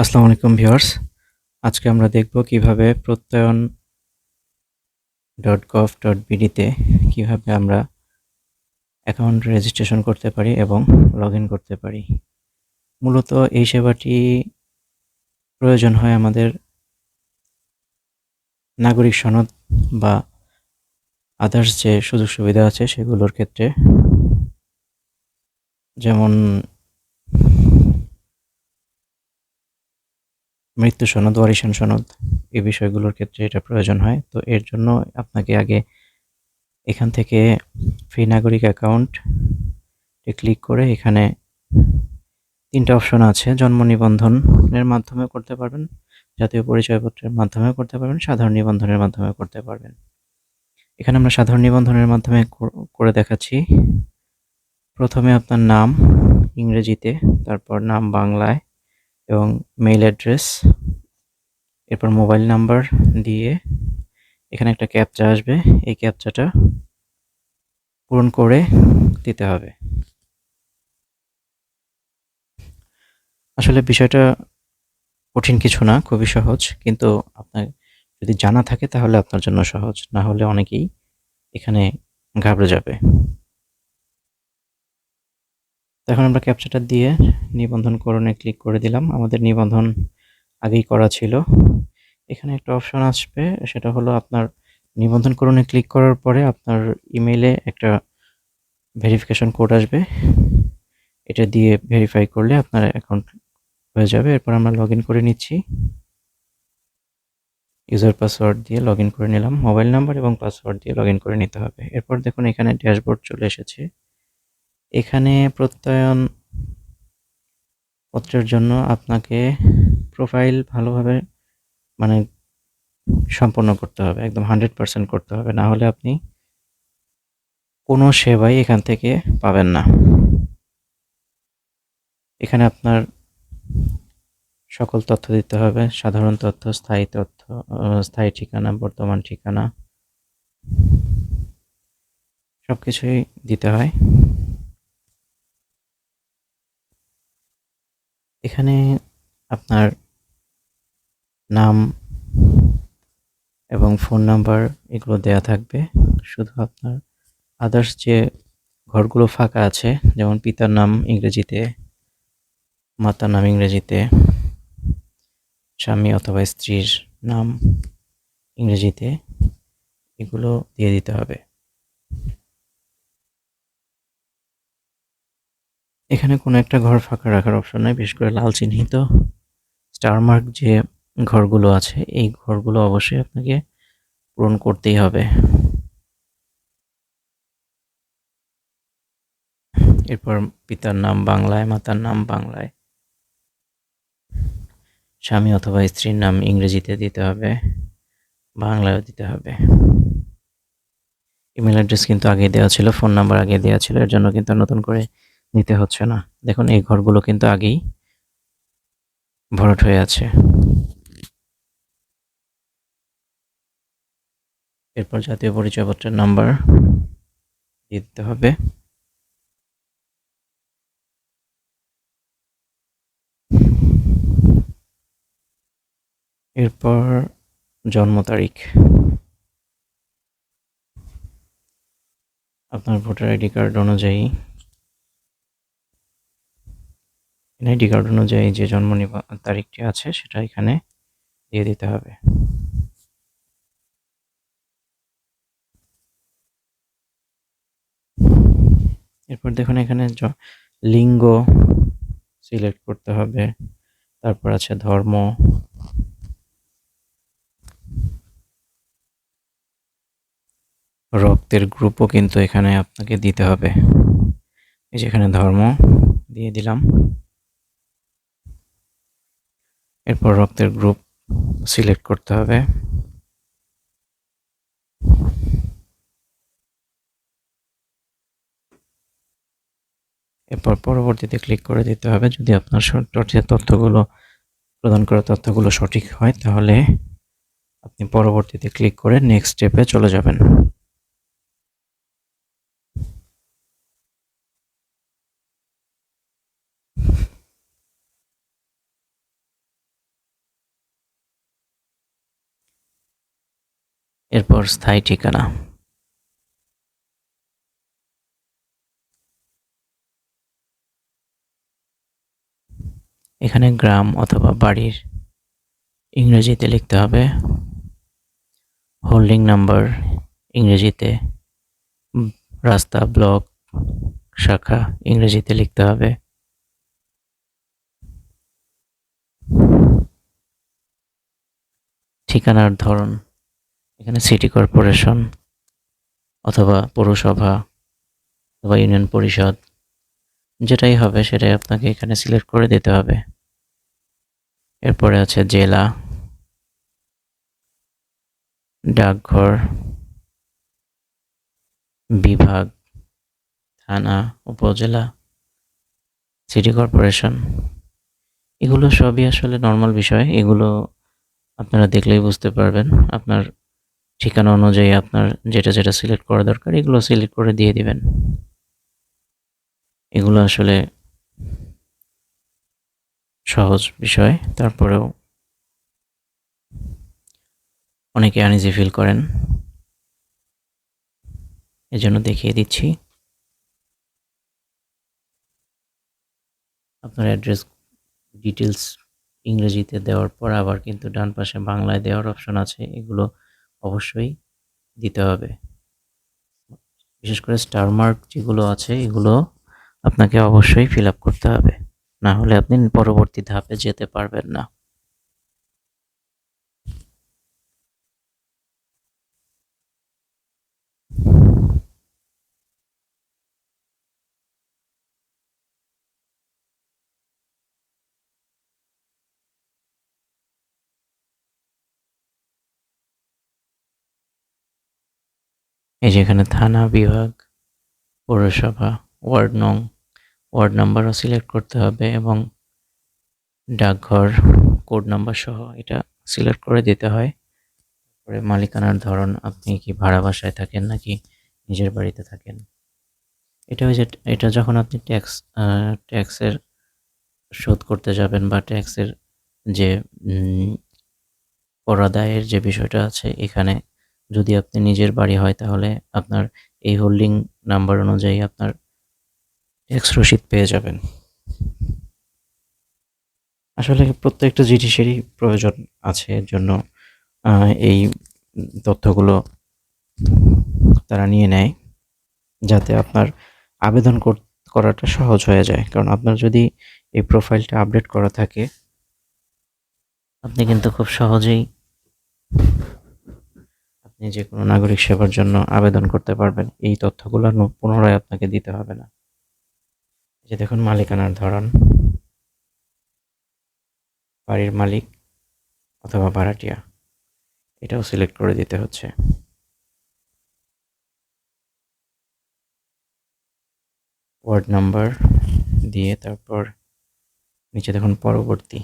আসসালামু আলাইকুম ভিউয়ার্স। আজকে আমরা দেখব কীভাবে প্রত্যয়ন ডট গভ ডট বিডিতে কীভাবে আমরা অ্যাকাউন্ট রেজিস্ট্রেশন করতে পারি এবং লগ করতে পারি। মূলত এই সেবাটি প্রয়োজন হয় আমাদের নাগরিক সনদ বা আদার্স যে সুযোগ সুবিধা আছে সেগুলোর ক্ষেত্রে। যেমন মৃত্যু সনদ ওয়ারিশান সনদ এই বিষয়গুলোর ক্ষেত্রে এটা প্রয়োজন হয়। তো এর জন্য আপনাকে আগে এখান থেকে ফ্রি নাগরিক অ্যাকাউন্ট ক্লিক করে এখানে তিনটা অপশন আছে। জন্ম নিবন্ধনের মাধ্যমে করতে পারবেন, জাতীয় পরিচয়পত্রের মাধ্যমে করতে পারবেন, সাধারণ নিবন্ধনের মাধ্যমে করতে পারবেন। এখানে আমরা সাধারণ নিবন্ধনের মাধ্যমে করে দেখাচ্ছি। প্রথমে আপনার নাম ইংরেজিতে, তারপর নাম বাংলায় এবং মেইল অ্যাড্রেস এরপর মোবাইল নাম্বার দিয়ে এখানে একটা ক্যাপচা আসবে। এই ক্যাপচাটা পূরণ করে দিতে হবে। আসলে বিষয়টা কঠিন কিছু না, খুবই সহজ, কিন্তু আপনার যদি জানা থাকে তাহলে আপনার জন্য সহজ, না হলে অনেকেই এখানে ঘাবড়ে যাবে। এখন আমরা ক্যাপচাটা দিয়ে নিবন্ধনকরণে ক্লিক করে দিলাম। আমাদের নিবন্ধন আগেই করা ছিল। এখানে একটা অপশন আসবে, সেটা হলো আপনার নিবন্ধনকরণে ক্লিক করার পরে আপনার ইমেইলে একটা ভেরিফিকেশন কোড আসবে। এটা দিয়ে ভেরিফাই করলে আপনার অ্যাকাউন্ট হয়ে যাবে। এরপর আমরা লগ করে নিচ্ছি। ইউজার পাসওয়ার্ড দিয়ে লগ করে নিলাম। মোবাইল নাম্বার এবং পাসওয়ার্ড দিয়ে লগ করে নিতে হবে। এরপর দেখুন এখানে ড্যাশবোর্ড চলে এসেছে। এখানে প্রত্যয়ন পত্রের জন্য আপনাকে প্রোফাইল ভালোভাবে মানে সম্পন্ন করতে হবে, একদম হান্ড্রেড পারসেন্ট করতে হবে। না হলে আপনি কোনো সেবাই এখান থেকে পাবেন না। এখানে আপনার সকল তথ্য দিতে হবে, সাধারণ তথ্য, স্থায়ী তথ্য স্থায়ী ঠিকানা, বর্তমান ঠিকানা সব কিছুই দিতে হয়। এখানে আপনার নাম এবং ফোন নাম্বার এগুলো দেয়া থাকবে। শুধু আপনার আদার্স যে ঘরগুলো ফাঁকা আছে, যেমন পিতার নাম ইংরেজিতে, মাতার নাম ইংরেজিতে, স্বামী অথবা স্ত্রীর নাম ইংরেজিতে, এগুলো দিয়ে দিতে হবে। এখানে কোনো একটা ঘর ফাঁকা রাখার অপশন নাই, বিশেষ করে লাল চিহ্নিত স্টার মার্ক যে ঘরগুলো আছে, এই ঘরগুলো অবশ্যই আপনাকে পূরণ করতেই হবে। এরপর পিতার নাম বাংলায়, মাতার নাম বাংলায়। স্বামী অথবা স্ত্রীর নাম ইংরেজিতে দিতে হবে, বাংলায়ও দিতে হবে। ইমেল অ্যাড্রেস কিন্তু আগে দেওয়া ছিল ফোন নাম্বার আগে দেওয়া ছিল, এর জন্য কিন্তু নতুন করে নিতে হচ্ছে না। দেখুন, এই ঘরগুলো কিন্তু আগেই ভরাট হয়ে আছে। এরপর জাতীয় পরিচয়পত্রের নাম্বার দিতে হবে। এরপর জন্ম তারিখ। আপনার ভোটার আইডি কার্ড অনুযায়ী আইডি কার্ড অনুযায়ী যে জন্ম তারিখটি আছে, সেটা এখানে দিয়ে দিতে হবে। এরপর দেখুন এখানে লিঙ্গ সিলেক্ট করতে হবে, তারপর আছে ধর্ম। রক্তের গ্রুপও কিন্তু এখানে আপনাকে দিতে হবে। এই যেখানে ধর্ম দিয়ে দিলাম। এরপর রক্তের গ্রুপ সিলেক্ট করতে হবে। এরপর পরবর্তীতে ক্লিক করে দিতে হবে। যদি আপনার তথ্যগুলো প্রদান করা তথ্যগুলো সঠিক হয়, তাহলে আপনি পরবর্তীতে ক্লিক করে নেক্সট স্টেপে চলে যাবেন। এরপর স্থায়ী ঠিকানা। এখানে গ্রাম অথবা বাড়ির ইংরেজিতে লিখতে হবে। হোল্ডিং নাম্বার ইংরেজিতে, রাস্তা, ব্লক, শাখা ইংরেজিতে লিখতে হবে। ঠিকানার ধরন। এখানে সিটি কর্পোরেশন অথবা পৌরসভা অথবা ইউনিয়ন পরিষদ, যেটাই হবে সেটাই আপনাকে এখানে সিলেক্ট করে দিতে হবে। এরপরে আছে জেলা, ডাকঘর, বিভাগ, থানা, উপজেলা সিটি কর্পোরেশন এগুলো সবই আসলে নর্মাল বিষয়। এগুলো আপনারা দেখলেই বুঝতে পারবেন। আপনার ঠিকানা অনুযায়ী আপনার যেটা যেটা সিলেক্ট করা দরকার, এগুলো সিলেক্ট করে দিয়ে দিবেন। এগুলো আসলে সহজ বিষয়। তারপরেও অনেকে আনইজি ফিল করেন। এজন্য দেখিয়ে দিচ্ছি। আপনার অ্যাড্রেস ডিটেলস ইংরেজিতে দেওয়ার পর আবার কিন্তু ডান পাশে বাংলায় দেওয়ার অপশন আছে। এগুলো অবশ্যই দিতে হবে। বিশেষ করে স্টার মার্ক যেগুলো আছে, এগুলো আপনাকে অবশ্যই ফিল আপ করতে হবে। না হলে আপনি পরবর্তী ধাপে যেতে পারবেন না। এই যেখানে থানা, বিভাগ, পৌরসভা, ওয়ার্ড নং, ওয়ার্ড নাম্বারও সিলেক্ট করতে হবে এবং ডাকঘর, কোড নাম্বার সহ এটা সিলেক্ট করে দিতে হয়। তারপরে মালিকানার ধরন আপনি কি ভাড়া বাসায় থাকেন নাকি নিজের বাড়িতে থাকেন? এটা হচ্ছে, এটা যখন আপনি ট্যাক্স ট্যাক্সের শোধ করতে যাবেন বা ট্যাক্সের যে করাদায়ের যে বিষয়টা আছে, এখানে যদি আপনি নিজের বাড়ি হয়, তাহলে আপনার এই হোল্ডিং নাম্বার অনুযায়ী আপনার ট্যাক্স রসিদ পেয়ে যাবেন। আসলে প্রত্যেকটা জিনিসেরই প্রয়োজন আছে এর জন্য এই তথ্যগুলো তারা নিয়ে নেয়, যাতে আপনার আবেদন করাটা সহজ হয়ে যায়। কারণ আপনার যদি এই প্রোফাইলটা আপডেট করা থাকে, আপনি কিন্তু খুব সহজেই যে কোনো নাগরিক সেবার জন্য আবেদন করতে পারবেন। এই তথ্যগুলো পুনরায় আপনাকে দিতে হবে না। যে দেখুন মালিকানার ধরন। বাড়ির মালিক অথবা ভাড়াটিয়া। এটাও সিলেক্ট করে দিতে হচ্ছে। ওয়ার্ড নাম্বার দিয়ে তারপর নিচে দেখুন পরবর্তী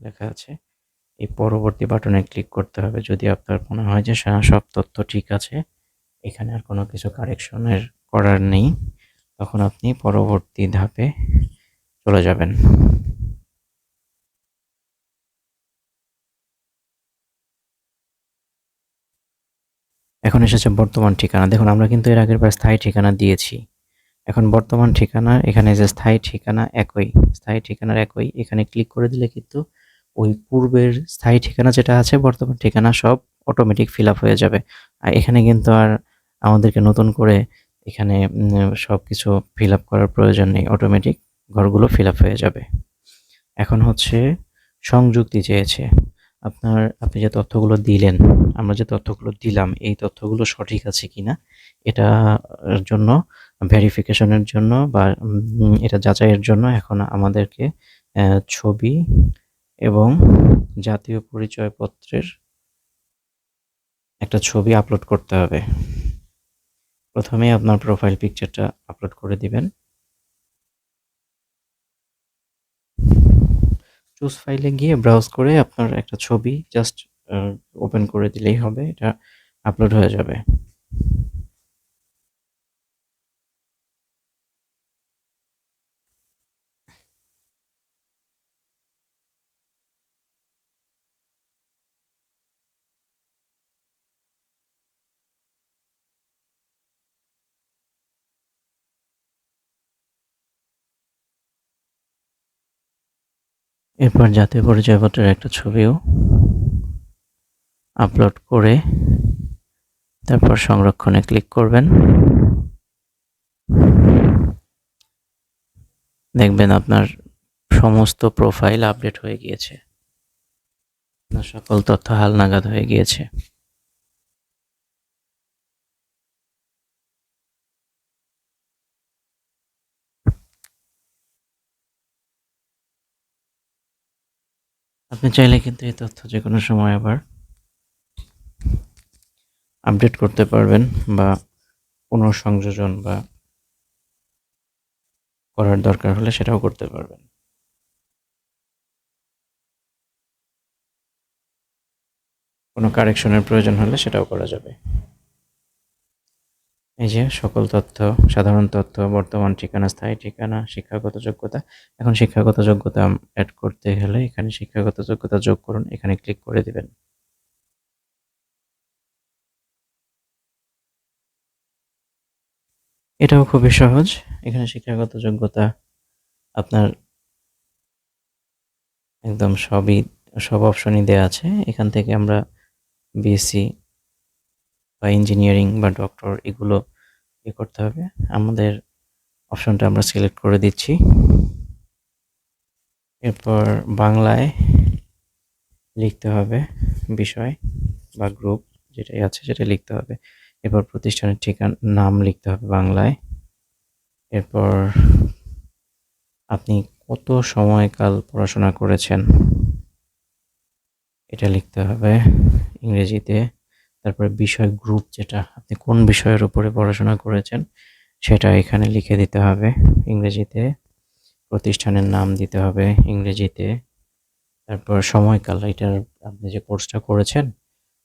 লেখা আছে। এই পরবর্তী বাটনে ক্লিক করতে হবে। যদি আপনার মনে হয় যে সব তথ্য ঠিক আছে, এখানে আর কোনো কিছু কারেকশনের করার নেই, তখন আপনি পরবর্তী ধাপে চলে যাবেন। এখন এসেছে বর্তমান ঠিকানা। দেখুন, আমরা কিন্তু এর আগের বার স্থায়ী ঠিকানা দিয়েছি। এখন বর্তমান ঠিকানা, এখানে যে স্থায়ী ঠিকানা একই, স্থায়ী ঠিকানার একই, এখানে ক্লিক করে দিলে কিন্তু ওই পূর্বের স্থায়ী ঠিকানা যেটা আছে, বর্তমান ঠিকানা সব অটোমেটিক ফিল আপ হয়ে যাবে। আর এখানে কিন্তু আর আমাদেরকে নতুন করে এখানে সব কিছু ফিল আপ করার প্রয়োজন নেই। অটোমেটিক ঘরগুলো ফিল আপ হয়ে যাবে। এখন হচ্ছে সংযুক্তি চেয়েছে। আপনার, আপনি যে তথ্যগুলো দিলেন, আমরা যে তথ্যগুলো দিলাম, এই তথ্যগুলো সঠিক আছে কি না এটার জন্য ভেরিফিকেশনের জন্য বা এটা যাচাইয়ের জন্য এখন আমাদেরকে ছবি এবং জাতীয় পরিচয়পত্রের একটা ছবি আপলোড করতে হবে। প্রথমে আপনার প্রোফাইল পিকচারটা আপলোড করে দিবেন। চুজ ফাইলে গিয়ে ব্রাউজ করে আপনার একটা ছবি জাস্ট ওপেন করে দিলেই হবে, এটা আপলোড হয়ে যাবে। এরপর জাতীয় পরিচয়পত্রের একটা ছবিও আপলোড করে তারপর সংরক্ষণে ক্লিক করবেন। দেখবেন আপনার সমস্ত প্রোফাইল আপডেট হয়ে গিয়েছে। সকল তথ্য হালনাগাদ হয়ে গিয়েছে। আপনি চাইলে কিন্তু এই তথ্য যে কোনো সময় আবার আপডেট করতে পারবেন বা পুনঃসংযোজন বা করার দরকার হলে সেটাও করতে পারবেন। কোনো কারেকশনের প্রয়োজন হলে সেটাও করা যাবে। এই যে সকল তথ্য, সাধারণ তথ্য, বর্তমান ঠিকানা, স্থায়ী ঠিকানা, শিক্ষাগত যোগ্যতা। এখন শিক্ষাগত যোগ্যতা অ্যাড করতে গেলে এখানে শিক্ষাগত যোগ্যতা যোগ করুন, এখানে ক্লিক করে দিবেন। এটাও খুবই সহজ। এখানে শিক্ষাগত যোগ্যতা আপনার একদম সবই, সব অপশনই দেওয়া আছে। এখান থেকে আমরা বিএসসি বা ইঞ্জিনিয়ারিং বা ডক্টর এগুলো ইয়ে করতে হবে। আমাদের অপশনটা আমরা সিলেক্ট করে দিচ্ছি। এরপর বাংলায় লিখতে হবে বিষয় বা গ্রুপ যেটাই আছে সেটা লিখতে হবে। এরপর প্রতিষ্ঠানের ঠিকানা, নাম লিখতে হবে বাংলায়। এরপর আপনি কত সময়কাল পড়াশোনা করেছেন? এটা লিখতে হবে ইংরেজিতে। তারপরে বিষয় গ্রুপ যেটা, আপনি কোন বিষয়ের উপরে পড়াশোনা করেছেন, সেটা এখানে লিখে দিতে হবে। ইংরেজিতে প্রতিষ্ঠানের নাম দিতে হবে ইংরেজিতে। তারপর সময়কাল, এটার আপনি যে কোর্সটা করেছেন,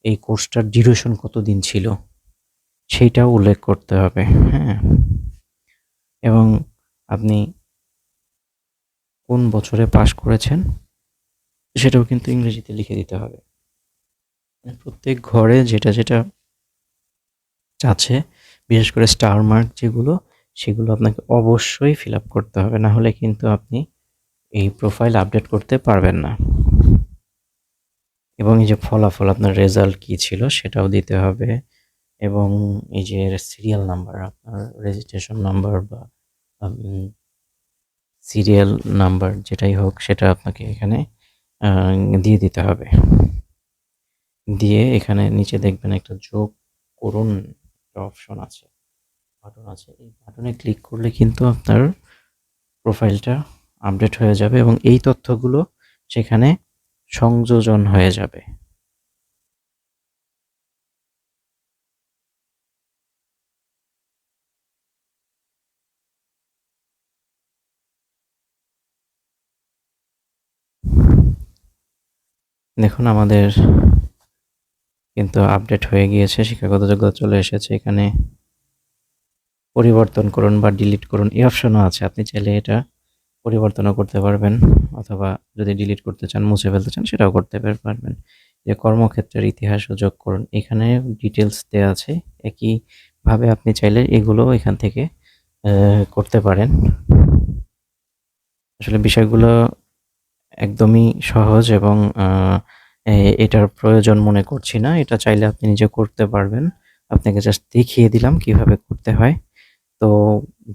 এই কোর্সটার ডিউরেশন কতদিন ছিল সেইটাও উল্লেখ করতে হবে হ্যাঁ। এবং আপনি কোন বছরে পাশ করেছেন, সেটাও কিন্তু ইংরেজিতে লিখে দিতে হবে। প্রত্যেক ঘরে যেটা যেটা আছে, বিশেষ করে স্টার মার্ক যেগুলো, সেগুলো আপনাকে অবশ্যই ফিল আপ করতে হবে। না হলে কিন্তু আপনি এই প্রোফাইল আপডেট করতে পারবেন না। এবং এই যে ফলাফল, আপনার রেজাল্ট কী ছিল সেটাও দিতে হবে। এবং এই যে সিরিয়াল নাম্বার আপনার রেজিস্ট্রেশন নাম্বার বা সিরিয়াল নাম্বার যেটাই হোক, সেটা আপনাকে এখানে দিয়ে দিতে হবে। দিয়ে এখানে নিচে দেখবেন একটা যোগ করুন অপশন আছে বাটন আছে। এই বাটনে ক্লিক করলে কিন্তু আপনার প্রোফাইলটা আপডেট হয়ে যাবে এবং এই তথ্যগুলো সেখানে সংযোজন হয়ে যাবে। দেখুন আমাদের কিন্তু আপডেট হয়ে গিয়েছে, শিক্ষাগত যোগ্যতা চলে এসেছে, এখানে পরিবর্তন করুন বা ডিলিট করুন, এই অপশনও আছে, আপনি চাইলে এটা পরিবর্তনও করতে পারবেন, অথবা যদি ডিলিট করতে চান, মুছে ফেলতে চান, সেটাও করতে পারবেন। যে কর্মক্ষেত্রের ইতিহাস যোগ করুন, এখানে ডিটেলস দেওয়া আছে একইভাবে আপনি চাইলে এগুলো এখান থেকে করতে পারেন। আসলে বিষয়গুলো একদমই সহজ এবং এটার প্রয়োজন মনে করছি না। এটা চাইলে আপনি নিজে করতে পারবেন। আপনাকে জাস্ট দেখিয়ে দিলাম কীভাবে করতে হয়। তো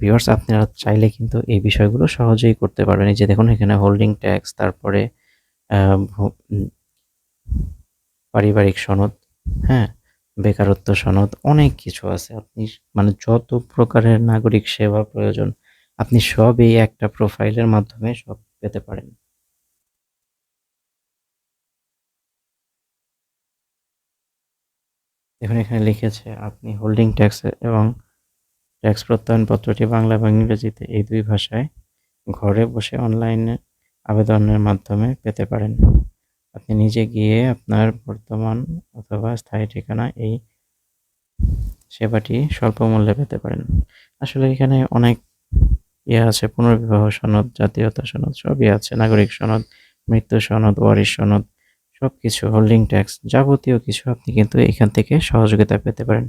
ভিউয়ার্স আপনারা চাইলে কিন্তু এই বিষয়গুলো সহজেই করতে পারবেন। এই যে দেখুন, এখানে হোল্ডিং ট্যাক্স তারপরে পারিবারিক সনদ হ্যাঁ বেকারত্ব সনদ, অনেক কিছু আছে। আপনি মানে যত প্রকারের নাগরিক সেবা প্রয়োজন, আপনি সব এই একটা প্রোফাইলের মাধ্যমে সব পেতে পারেন। দেখুন এখানে লিখেছে, আপনি হোল্ডিং ট্যাক্স এবং ট্যাক্স প্রত্যয়নপত্রটি বাংলা এবং ইংরেজিতে এই দুই ভাষায় ঘরে বসে অনলাইনে আবেদনের মাধ্যমে পেতে পারেন। আপনি নিজে গিয়ে আপনার বর্তমান অথবা স্থায়ী ঠিকানা এই সেবাটি স্বল্প মূল্যে পেতে পারেন। আসলে এখানে অনেক ইয়ে আছে, পুনর্বিবাহ সনদ, জাতীয়তা সনদ, সবই আছে। নাগরিক সনদ, মৃত্যু সনদ, ওয়ারিশ সনদ সব কিছু হোল্ডিং ট্যাক্স যাবতীয় কিছু আপনি কিন্তু এখান থেকে সহযোগিতা পেতে পারেন।